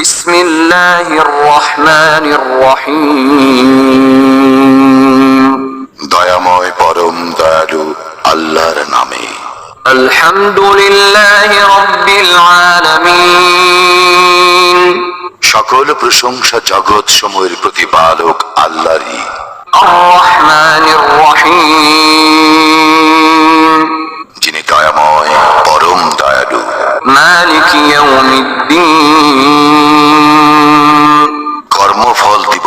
بسم الله الرحمن الرحيم দয়াময় পরম দয়ালু আল্লাহর নামে الحمد لله رب العالمين সকল প্রশংসা জগৎ সময়ের প্রতিপালক আল্লাহরই الرحمن الرحيم যিনি দয়াময় পরম দয়ালু مالك يوم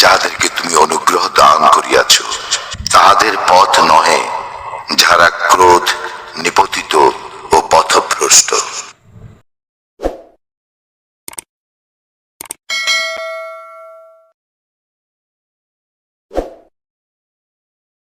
যাহাদেরকে তুমি অনুগ্রহ দান করিয়াছ তাহাদের পথ নহে যাহারা ক্রোধ নিপতিত